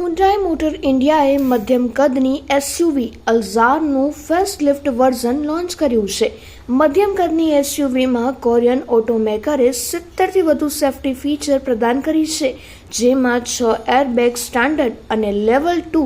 Hyundai motor ઇન્ડિયાએ મધ્યમ કદની એસયુવી અલ્ઝારનું ફેસલિફ્ટ વર્ઝન લોન્ચ કર્યું છે. મધ્યમ કદની એસયુવીમાં કોરિયન ઓટોમેકરે સિત્તેરથી વધુ સેફ્ટી ફીચર પ્રદાન કરી છે. જેમાં છ એરબેગ સ્ટાન્ડર્ડ અને લેવલ ટુ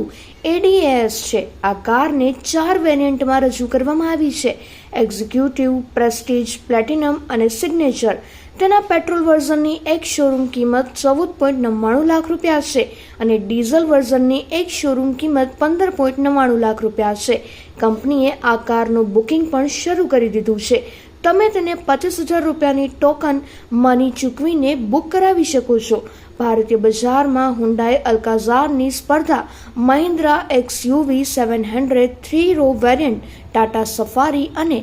એડીએએસ છે. આ કારને ચાર વેરિયન્ટમાં રજૂ કરવામાં આવી છે. એક્ઝિક્યુટિવ પ્રેસ્ટીજ પ્લેટિનમ અને સિગ્નેચર તેના પેટ્રોલ વર્ઝનની એક શોરૂમ કિંમત ચૌદ પોઈન્ટ નવ્વાણું લાખ રૂપિયા છે અને ડીઝલ વર્ઝનની એક શોરૂમ કિંમત પંદર પોઈન્ટ નવ્વાણું લાખ રૂપિયા છે. કંપનીએ આ કારનું બુકિંગ પણ શરૂ કરી દીધું છે. તમે તેને પચીસ હજાર રૂપિયાની ટોકન મની ચૂકવીને બુક કરાવી શકો છો. ભારતીય બજારમાં હુન્ડાઈ અલ્કાઝારની સ્પર્ધા Mahindra XUV seven hundred three row variant Tata Safari અને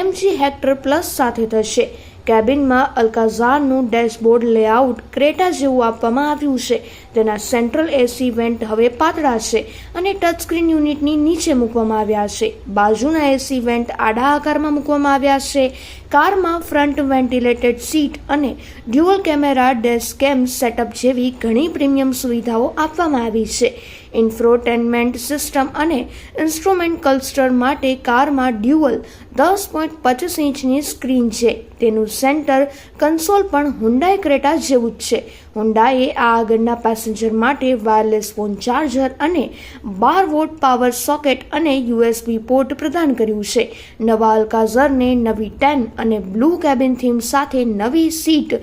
એમજી હેક્ટર પ્લસ સાથે થશે. કેબિનમાં અલ્કાઝારનું ડેશબોર્ડ લેઆઉટ ક્રેટા જેવું આપવામાં આવ્યું છે. તેના સેન્ટ્રલ એસી વેન્ટ હવે પાતળા છે અને ટચસ્ક્રીન યુનિટની નીચે મૂકવામાં આવ્યા છે. બાજુના એસી વેન્ટ આડા આકારમાં મૂકવામાં આવ્યા છે. કારમાં ફ્રન્ટ વેન્ટિલેટેડ સીટ અને dual camera dash cam setup જેવી ઘણી પ્રીમિયમ સુવિધાઓ આપવામાં આવી છે. ઇન્ફ્રોટેનમેન્ટ સિસ્ટમ અને ઇન્સ્ટ્રુમેન્ટ કલ્સ્ટર માટે કારમાં ડ્યુઅલ દસ પોઈન્ટ પચીસ ઇંચની સ્ક્રીન છે. તેનું સેન્ટર કન્સોલ પણ હુન્ડાઈ ક્રેટા જેવું જ છે. હુન્ડાઈએ આ આગળના પેસેન્જર માટે વાયરલેસ ફોન ચાર્જર અને બાર વોટ પાવર સોકેટ અને યુએસબી પોર્ટ પ્રદાન કર્યું છે. નવા અલ્કાઝરને નવી ટેન અને બ્લુ કેબિન થીમ સાથે નવી સીટ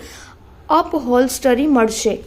અપ હોલ્સ્ટરી મળશે.